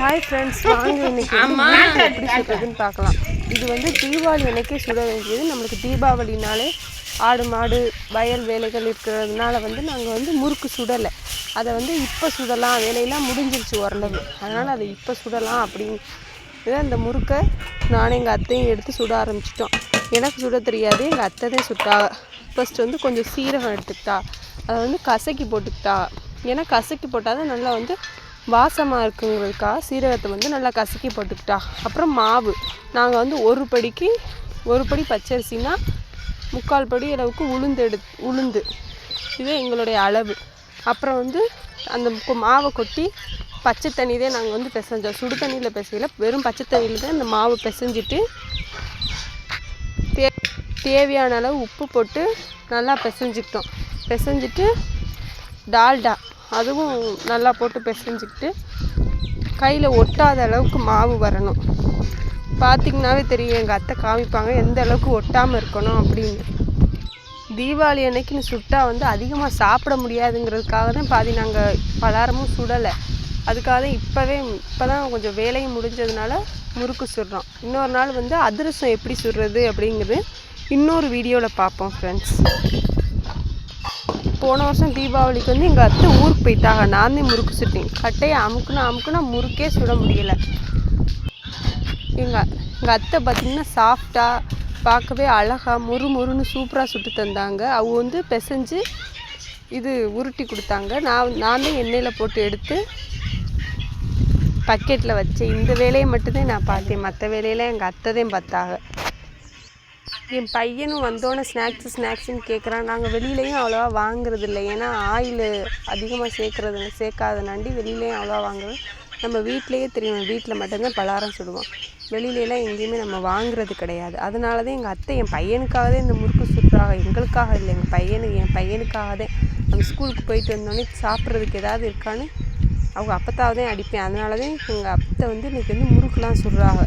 Hi friends வாங்க இன்னைக்கு எப்படி சுடுறதுன்னு பார்க்கலாம். இது வந்து தீபாவளி அன்னைக்கே சுட வேண்டியது. நம்மளுக்கு தீபாவளினாலே ஆடு மாடு வயல் வேலைகள் இருக்கிறதுனால வந்து நாங்கள் வந்து முறுக்கு சுடலை. அதை வந்து இப்போ சுடலாம். வேலையெல்லாம் முடிஞ்சிருச்சு ஓரளவு. அதனால் அதை இப்போ சுடலாம் அப்படின்னு அந்த முறுக்கை நானும் எங்கள் அத்தையும் எடுத்து சுட ஆரம்பிச்சிட்டோம். எனக்கு சுட தெரியாது. எங்கள் அத்தை தான் சுட்டா. ஃபர்ஸ்ட் வந்து கொஞ்சம் சீரகம் எடுத்துக்கிட்டா. அதை வந்து கசக்கி போட்டுக்கிட்டா. ஏன்னா கசக்கி போட்டால் தான் நல்லா வந்து வாசமாக இருக்குங்கிறதுக்காக சீரகத்தை வந்து நல்லா கசக்கி போட்டுக்கிட்டா. அப்புறம் மாவு. நாங்கள் வந்து ஒரு படிக்கு ஒரு படி பச்சரிசினா முக்கால் படி அளவுக்கு உளுந்து எடு உளுந்து. இது எங்களுடைய அளவு. அப்புறம் வந்து அந்த மாவை கொட்டி பச்சை தண்ணி தான் நாங்கள் வந்து பிசைஞ்சோம். சுடு தண்ணியில் பிசையில. வெறும் பச்சை தண்ணியில் தான் இந்த மாவு பிசைஞ்சிட்டு தே தேவையான அளவு உப்பு போட்டு நல்லா பிசைஞ்சிக்கிட்டோம். பிசைஞ்சிட்டு டால்டா. அதுவும் நல்லா போட்டு பிசைஞ்சிக்கிட்டு கையில் ஒட்டாத அளவுக்கு மாவு வரணும். பார்த்திங்கனாவே தெரியும் எங்கள் அத்தை காமிப்பாங்க எந்த அளவுக்கு ஒட்டாமல் இருக்கணும் அப்படின்னு. தீபாவளி அன்னைக்குன்னு சுட்டா வந்து அதிகமாக சாப்பிட முடியாதுங்கிறதுக்காக தான் பாதி நாங்கள் பலாரமும் சுடலை. அதுக்காக தான் இப்போவே இப்போ தான் கொஞ்சம் வேலையும் முடிஞ்சதுனால முறுக்கு சுடுறோம். இன்னொரு நாள் வந்து அதிரசம் எப்படி சுடுறது அப்படிங்கிறது இன்னொரு வீடியோவில் பார்ப்போம் ஃப்ரெண்ட்ஸ் போன வருஷம் தீபாவளிக்கு வந்து எங்கள் அத்தை ஊருக்கு போயிட்டாங்க. நான் தான் முறுக்கு சுட்டேன். கட்டையை அமுக்குனா அமுக்குனா முறுக்கே சுட முடியலை. எங்கள் எங்கள் அத்தை பார்த்திங்கன்னா சாஃப்டாக பார்க்கவே அழகா முறு முறுன்னு சூப்பராக சுட்டு தந்தாங்க. அவங்க வந்து பிசைஞ்சு இது உருட்டி கொடுத்தாங்க. நான் நான் தான் எண்ணெயில் போட்டு எடுத்து பக்கெட்டில் வச்சேன். இந்த வேலையை மட்டும்தான் நான் பார்த்தேன். மற்ற வேலையெல்லாம் எங்கள் அத்தை தான் பார்த்தாங்க. என் பையனும் வந்தோடனே ஸ்நாக்ஸு ஸ்நாக்ஸுன்னு கேட்குறான் நாங்கள் வெளியிலையும் அவ்வளோவா வாங்குறது இல்லை. ஏன்னா ஆயில் அதிகமாக சேர்க்குறது சேர்க்காதனாண்டி வெளியிலையும் அவ்வளோவா வாங்குறது. நம்ம வீட்டிலேயே தெரியும். வீட்டில் மட்டும்தான் பலாரம் சுடுவோம். வெளியிலலாம் எங்கேயுமே நம்ம வாங்குறது கிடையாது. அதனால தான் எங்கள் அத்தை என் பையனுக்காக தான் இந்த முறுக்கு சுடுறாங்க. எங்களுக்காக இல்லை. எங்கள் பையனுக்கு என் பையனுக்காக தான் நம்ம ஸ்கூலுக்கு போயிட்டு வந்தோடனே சாப்பிட்றதுக்கு ஏதாவது இருக்கான்னு அவங்க அப்பத்தாவதே அடிப்பேன். அதனால தான் எங்கள் அத்தை வந்து இன்றைக்கி வந்து முறுக்குலாம் சுடுறாங்க.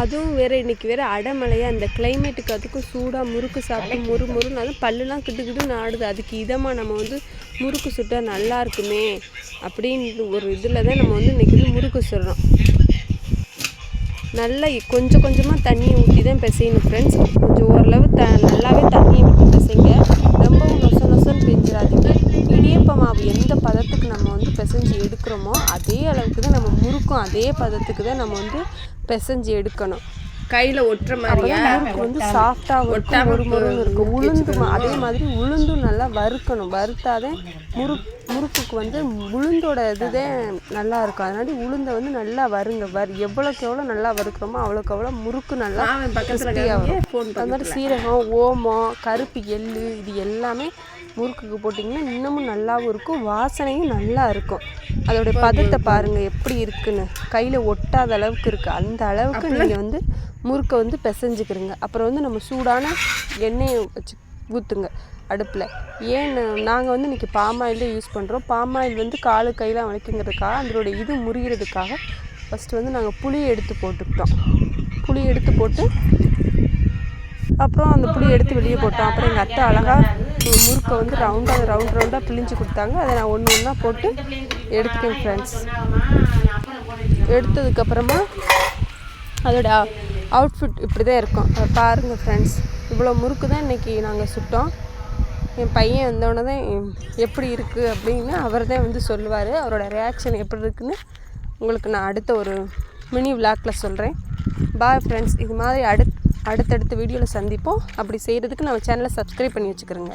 அதுவும் வேறு இன்னைக்கு வேறு அடமலையாக அந்த கிளைமேட்டுக்கு அதுக்கும் சூடாக முறுக்கு சாப்பிட்டு முறு முறுன்னு அதுவும் பல்லுலாம் கிட்டு கிட்டுன்னு ஆடுது. அதுக்கு இதமாக நம்ம வந்து முறுக்கு சுட்டா நல்லா இருக்குமே அப்படின்னு ஒரு இதில் தான் நம்ம வந்து இன்றைக்கி வந்து முறுக்கு சுடுறோம். நல்லா கொஞ்சம் கொஞ்சமாக தண்ணி ஊற்றி தான் பிசையணும் ஃப்ரெண்ட்ஸ் கொஞ்சம் ஓரளவு த நல்லாவே தண்ணி விட்டு பிசைங்க. எந்த பதத்துக்கு நம்ம வந்து பிசைஞ்சு எடுக்கிறோமோ அதே அளவுக்கு தான் நம்ம முறுக்கும். அதே பதத்துக்கு தான் நம்ம வந்து பிசைஞ்சு எடுக்கணும். கையில ஒட்டுற மாதிரியா? முறுக்கு வந்து சாஃப்டாக இருக்கும் ஒரு முருன்னு இருக்கும் உளுந்து அதே மாதிரி உளுந்தும் நல்லா வறுக்கணும். வறுத்தாதான் முறு முறுக்குக்கு வந்து உளுந்தோட இதுதான் நல்லா இருக்கும். அதனால உளுந்தை வந்து நல்லா வறுங்க வறு எவ்வளோக்கு எவ்வளோ நல்லா வறுக்கிறோமோ அவ்வளோக்கு அவ்வளோ முறுக்கு நல்லா crispy-ஆ வரும். அது மாதிரி சீரகம் ஓமம் கருப்பு எள்ளு இது எல்லாமே முறுக்குக்கு போட்டிங்கன்னா இன்னமும் நல்லாவும் இருக்கும். வாசனையும் நல்லா இருக்கும். அதோடைய பதத்தை பாருங்கள் எப்படி இருக்குன்னு. கையில் ஒட்டாத அளவுக்கு இருக்குது அந்த அளவுக்கு நீங்கள் வந்து முறுக்கை வந்து பிசைஞ்சிக்கிறங்க அப்புறம் வந்து நம்ம சூடான எண்ணெயை வச்சு ஊற்றுங்க அடுப்பில். ஏன் நாங்கள் வந்து இன்றைக்கி பாமாயில் யூஸ் பண்ணுறோம் பாமாயில் வந்து காலு கையெலாம் வளைக்குங்கிறதுக்காக அதனுடைய இது முறிகிறதுக்காக ஃபஸ்ட்டு வந்து நாங்கள் புளியை எடுத்து போட்டுக்கிட்டோம். புளி எடுத்து போட்டு அப்புறம் அந்த புளி எடுத்து வெளியே போட்டோம். அப்புறம் எங்கள் அத்தை அழகாக முறுக்கை வந்து ரவுண்டாக ரவுண்ட் ரவுண்டாக பிழிஞ்சு கொடுத்தாங்க. அதை நான் ஒன்று ஒன்றா போட்டு எடுத்துட்டேன் ஃப்ரெண்ட்ஸ் எடுத்ததுக்கப்புறமா அதோட அவுட்ஃபிட் இப்படி தான் இருக்கும் பாருங்கள் ஃப்ரெண்ட்ஸ் இவ்வளோ முறுக்கு தான் இன்றைக்கி நாங்கள் சுட்டோம். என் பையன் வந்தோடனே தான் எப்படி இருக்குது அப்படின்னு அவர் தான் வந்து சொல்லுவார். அவரோட ரியாக்ஷன் எப்படி இருக்குன்னு உங்களுக்கு நான் அடுத்த ஒரு மினி விளாக்கில் சொல்கிறேன் பாய் ஃப்ரெண்ட்ஸ் இது மாதிரி அடுத் அடுத்தடுத்த வீடியோவில் சந்திப்போம். அப்படி செய்கிறதுக்கு நம்ம சேனலை சப்ஸ்கிரைப் பண்ணி வச்சுக்கிறோங்க.